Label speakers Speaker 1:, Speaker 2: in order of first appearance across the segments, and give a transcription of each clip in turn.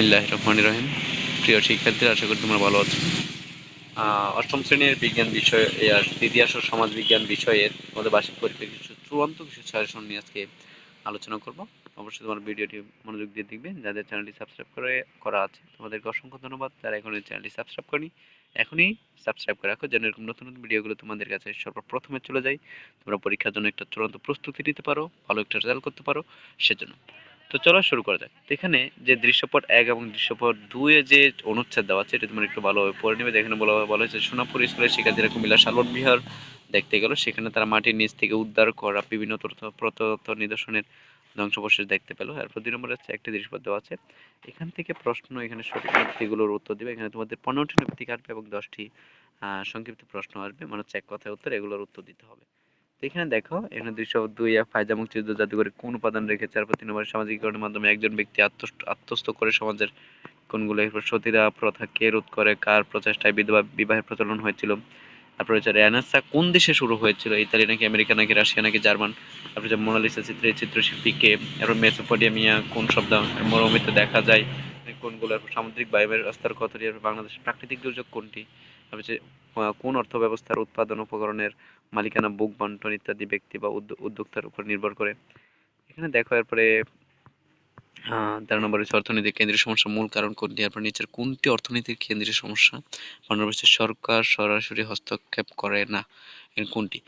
Speaker 1: বিসমিল্লাহ রহমান রহিম। প্রিয় শিক্ষার্থীরা, আশা করি তোমরা ভালো আছো। অষ্টম শ্রেণির বিজ্ঞান বিষয় ইতিহাস ও সমাজ বিজ্ঞান বিষয়ের আমাদের বার্ষিক পরীক্ষার কিছু চূড়ান্ত কিছু সাজেশন নিয়ে আজকে আলোচনা করব। অবশ্যই তোমার ভিডিওটি মনোযোগ দিয়ে দেখবে যাদের চ্যানেলটি সাবস্ক্রাইব করে, করা আছে, তোমাদেরকে অসংখ্য ধন্যবাদ। যারা এখন এই চ্যানেলটি সাবস্ক্রাইব করেনি, এখনই সাবস্ক্রাইব করে রাখো। যেন এরকম নতুন নতুন ভিডিওগুলো তোমাদের কাছে সর্বপ্রথমে চলে যায়। তোমরা পরীক্ষার জন্য একটা চূড়ান্ত প্রস্তুতি নিতে পারো, ভালো একটা রেজাল্ট করতে পারো। সেজন্য তো চলো শুরু করা যাক। এখানে যে দৃশ্যপট এক এবং দৃশ্যপট দুয়ে যে অনুচ্ছেদ দেওয়া আছে, এটা তোমরা একটু ভালোভাবে পড়ে নেবে। যেখানে বলা বলা হয়েছে, সোনাপুর স্কুলের শিক্ষার্থীরা কুমিল্লা শালবন বিহার দেখতে গেল। সেখানে তারা মাটির নিচ থেকে উদ্ধার করা বিভিন্ন তথ্য- প্রত্নতত্ত্ব নিদর্শনের ধ্বংসবশেষ দেখতে পেল। এরপর দুই নম্বরে হচ্ছে একটি দৃশ্যপট দেওয়া আছে। এখান থেকে প্রশ্ন, এখানে সঠিক নথিগুলোর উত্তর দিবে। এখানে তোমাদের পনেরোটি নৈতিক আসবে এবং দশটি সংক্ষিপ্ত প্রশ্ন আসবে। মানে হচ্ছে এক কথায় উত্তর, এগুলোর উত্তর দিতে হবে। এখানে দেখো, এখানে দুইশো দুই এক ফায়দা মুক্তিযুদ্ধ জাদুঘরে কোন উপাদান রেখেছে তারপর তিন নম্বরে সামাজিকীকরণের মাধ্যমে একজন ব্যক্তি আত্মস্থ করে সমাজের কোনগুলো এরপর সতীরা প্রথা, কে রোধ করে, কার প্রচেষ্টায় বিধবা বিবাহের প্রচলন হয়েছিল? তারপর হচ্ছে রেনেসা, কোন দেশে শুরু হয়েছিল? ইতালি নাকি আমেরিকা নাকি রাশিয়া নাকি জার্মান? তারপর হচ্ছে মোনালিসা, চিত্রের চিত্রশিল্পী কে? এরপর মেসোপটেমিয়া, কোন শব্দ? মরুভূমিতে দেখা যায়। কোনগুলো সামুদ্রিক বায়ুমের রাস্তার কথা এরপর বাংলাদেশের প্রাকৃতিক দুর্যোগ কোনটি? কোন অর্থ ব্যবস্থার উৎপাদন উপকরণের মালিকানা, বুক বন্টন ইত্যাদি ব্যক্তি বা উদ্যোক্তার উপর নির্ভর করে। এখানে দেখো এরপরে তেরো নম্বর হচ্ছে কেন্দ্রীয় মূল কারণ কোনটি? এরপর নিচের কোনটি অর্থনৈতিক কেন্দ্রীয় সমস্যা? সরকার সরাসরি হস্তক্ষেপ করে না। কোনটি?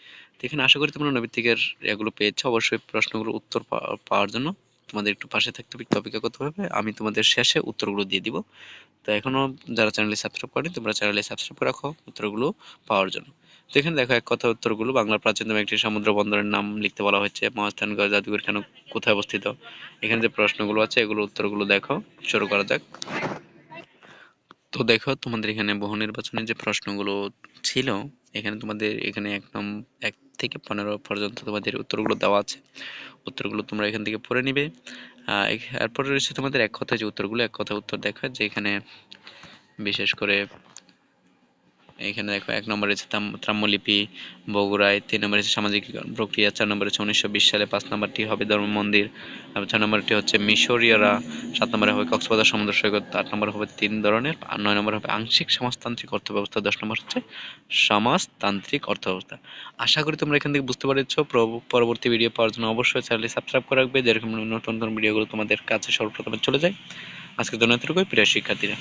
Speaker 1: এখানে আশা করি তোমরা নৈতিকের এগুলো পেয়েছ। অবশ্যই প্রশ্নগুলোর উত্তর পাওয়ার জন্য। তোমাদের একটু পাশে থাকতে হবে, একটু অপেক্ষা করতে হবে। আমি তোমাদের শেষে উত্তরগুলো দিয়ে দিব। তো এখনও যারা চ্যানেলে সাবস্ক্রাইব করেনি, তোমরা চ্যানেলে সাবস্ক্রাইব করে রাখো, উত্তরগুলো পাওয়ার জন্য। তো এখানে দেখো এক কথা উত্তরগুলো বাংলার প্রাচীনতম একটি সমুদ্র বন্দরের নাম লিখতে বলা হয়েছে মহাস্থানগড় জাদুঘর কেন, কোথায় অবস্থিত? এখানে যে প্রশ্নগুলো আছে, এগুলো উত্তরগুলো দেখো, শুরু করা যাক। তো দেখো, তোমাদের এখানে বহু নির্বাচনের যে প্রশ্নগুলো ছিল, এখানে তোমাদের, এখানে একদম এক থেকে পনেরো পর্যন্ত তোমাদের উত্তরগুলো দেওয়া আছে। উত্তরগুলো তোমরা এখান থেকে পড়ে নিবে। এরপরে রয়েছে তোমাদের এক কথা যে উত্তরগুলো, এক কথা উত্তর দেখা যে এখানে বিশেষ করে এখানে দেখো এক নম্বরে হচ্ছে তাম- বগুড়ায় তিন নম্বরে হচ্ছে সামাজিক প্রক্রিয়া, চার নম্বরে হচ্ছে উনিশশো সালে পাঁচ নম্বরটি হবে ধর্ম মন্দির ছয় নম্বরটি হচ্ছে মিশরীয়রা, সাত নম্বরে হবে কক্সবাজার সমুদ্র সৈকত, আট নম্বর হবে তিন ধরনের, আর নয় নম্বর হবে আংশিক সমাজতান্ত্রিক অর্থব্যবস্থা, দশ নম্বর হচ্ছে সমাজতান্ত্রিক অর্থব্যবস্থা। আশা করি তোমরা এখান থেকে বুঝতে পেরেছ, প্র- পরবর্তী ভিডিও পাওয়ার জন্য অবশ্যই চ্যানেলটি সাবস্ক্রাইব করে রাখবে, যেরকম নতুন নতুন ভিডিওগুলো তোমাদের কাছে সর্বপ্রথমে চলে যায়। আজকের জন্য এতটুকুই, প্রিয় শিক্ষার্থীরা।